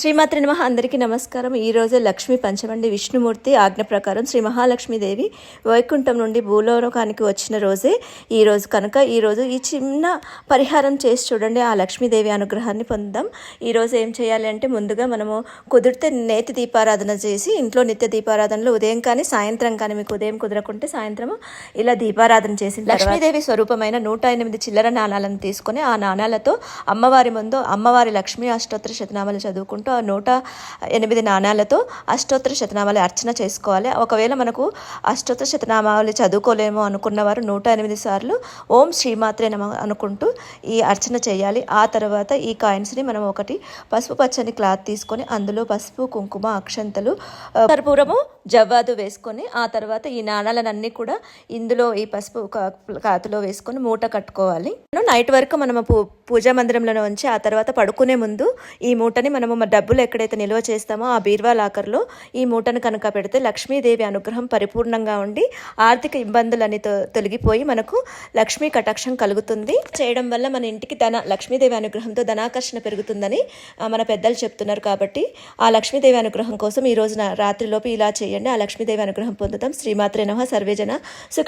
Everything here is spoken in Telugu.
శ్రీమాత్రి నమ. అందరికీ నమస్కారం. ఈరోజు లక్ష్మి లక్ష్మీ పంచమండి విష్ణుమూర్తి ఆజ్ఞ ప్రకారం శ్రీ మహాలక్ష్మీదేవి వైకుంఠం నుండి భూలోకానికి వచ్చిన రోజే ఈ రోజు. కనుక ఈరోజు ఈ చిన్న పరిహారం చేసి చూడండి. ఆ లక్ష్మీదేవి అనుగ్రహాన్ని పొందాం ఈరోజు ఏం చేయాలి అంటే ముందుగా మనము కుదిరితే నేతి దీపారాధన చేసి ఇంట్లో నిత్య దీపారాధనలో ఉదయం కానీ సాయంత్రం కానీ మీకు ఉదయం కుదరకుంటే సాయంత్రం ఇలా దీపారాధన చేసి లక్ష్మీదేవి స్వరూపమైన నూట ఎనిమిది చిల్లర నాణాలను తీసుకొని ఆ నాణాలతో అమ్మవారి ముందు అమ్మవారి లక్ష్మీ అష్టోత్తర శతనామాలు చదువుకుంటూ నూట ఎనిమిది నాణాలతో అష్టోత్తర శతనామాలు అర్చన చేసుకోవాలి. ఒకవేళ మనకు అష్టోత్తర శతనామాలు చదువుకోలేము అనుకున్న వారు నూట ఎనిమిది సార్లు ఓం శ్రీమాత్రే నమ అనుకుంటూ ఈ అర్చన చేయాలి. ఆ తర్వాత ఈ కాయిన్స్ని మనం ఒకటి పసుపు పచ్చని క్లాత్ తీసుకొని అందులో పసుపు కుంకుమ అక్షంతలు కర్పూరము జవ్వాదు వేసుకొని ఆ తర్వాత ఈ నాణాలన్నీ కూడా ఇందులో ఈ పసుపు కాతులో క్లాత్లో వేసుకొని మూట కట్టుకోవాలి. నైట్ వరకు మనము పూజా మందిరంలో ఉంచి ఆ తర్వాత పడుకునే ముందు ఈ మూటని మనము డబ్బులు ఎక్కడైతే నిల్వ చేస్తామో ఆ బీర్వా లాకర్లో ఈ మూటను కనుక పెడితే లక్ష్మీదేవి అనుగ్రహం పరిపూర్ణంగా ఉండి ఆర్థిక ఇబ్బందులన్నీ తొ- తొలగిపోయి మనకు లక్ష్మీ కటాక్షం కలుగుతుంది. చేయడం వల్ల మన ఇంటికి ధన లక్ష్మీదేవి అనుగ్రహంతో ధనాకర్షణ పెరుగుతుందని మన పెద్దలు చెప్తున్నారు కాబట్టి ఆ లక్ష్మీదేవి అనుగ్రహం కోసం ఈ రోజున రాత్రిలోపు ఇలా చేయండి. ఆ లక్ష్మీదేవి అనుగ్రహం పొందుతాం. శ్రీమాత్రే నమ. సర్వేజన సుఖ